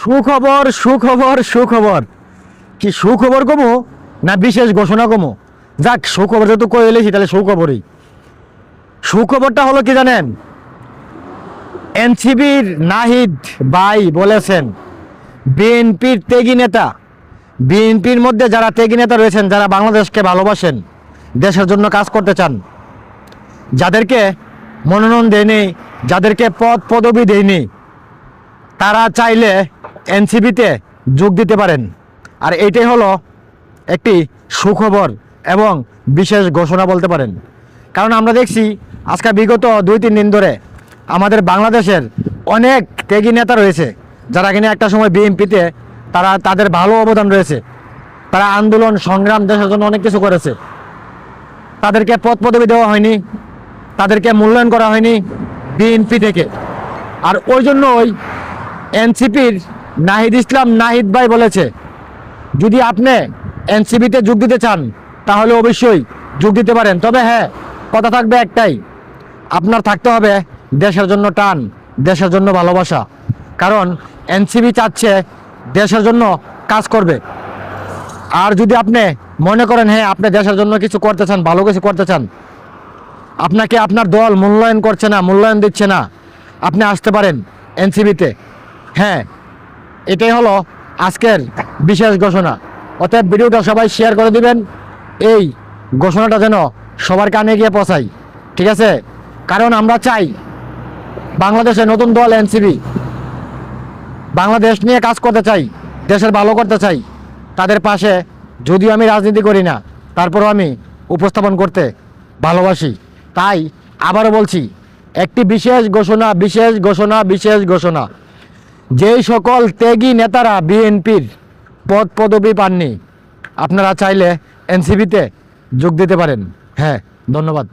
সুখবর সুখবর সুখবর। কি সুখবর কমো না বিশেষ ঘোষণা কমো? যাক, সুখবর যেহেতু কয়ে এলেছি, তাহলে সুখবরই। সুখবরটা হলো কি জানেন? এনসিবির নাহিদ ভাই বলেছেন, বিএনপির তেগি নেতা, বিএনপির মধ্যে যারা তেগি নেতা রয়েছেন, যারা বাংলাদেশকে ভালোবাসেন, দেশের জন্য কাজ করতে চান, যাদেরকে মনোনয়ন দেয়নি, যাদেরকে পদ পদবি দেয়নি, তারা চাইলে এনসিবিতে যোগ দিতে পারেন। আর এইটাই হলো একটি সুখবর এবং বিশেষ ঘোষণা বলতে পারেন। কারণ আমরা দেখছি আজকে বিগত দুই, তিন দিন ধরে আমাদের বাংলাদেশের অনেক ত্যাগী নেতা রয়েছে, যারা কিনা একটা সময় বিএনপিতে তারা তাদের ভালো অবদান রয়েছে। তারা আন্দোলন, সংগ্রাম, দেশের জন্য অনেক কিছু করেছে। তাদেরকে পদ পদবি দেওয়া হয়নি, তাদেরকে মূল্যায়ন করা হয়নি বিএনপি থেকে। আর ওই জন্য ওই এনসিপির নাহিদ ইসলাম নাহিদ ভাই বলেছে, যদি আপনি এনসিবিতে যোগ দিতে চান, তাহলে অবশ্যই যোগ দিতে পারেন। তবে হ্যাঁ কথা থাকবে একটাই, আপনার থাকতে হবে দেশের জন্য টান, দেশের জন্য ভালোবাসা। কারণ এনসিবি চাচ্ছে দেশের জন্য কাজ করবে। আর যদি আপনি মনে করেন হ্যাঁ আপনি দেশের জন্য কিছু করতে চান, ভালো কিছু করতে চান, আপনাকে আপনার দল মূল্যায়ন করছে না, মূল্যায়ন দিচ্ছে না, আপনি আসতে পারেন এনসিবিতে হ্যাঁ এটাই হলো আজকের বিশেষ ঘোষণা। অতএব ভিডিওটা সবাই শেয়ার করে দিবেন। এই ঘোষণাটা যেন সবার কানে গিয়ে পৌঁছাই ঠিক আছে? কারণ আমরা চাই বাংলাদেশে নতুন দল এনসিবি বাংলাদেশ নিয়ে কাজ করতে চাই, দেশের ভালো করতে চাই। তাদের পাশে যদিও আমি রাজনীতি করি না, তারপরও আমি উপস্থাপন করতে ভালোবাসি। তাই আবারও বলছি, একটি বিশেষ ঘোষণা বিশেষ ঘোষণা বিশেষ ঘোষণা। যেই সকল ত্যাগী নেতারা বিএনপির পদ পদবি পাননি, আপনারা চাইলে এনসিবিতে যোগ দিতে পারেন। হ্যাঁ ধন্যবাদ।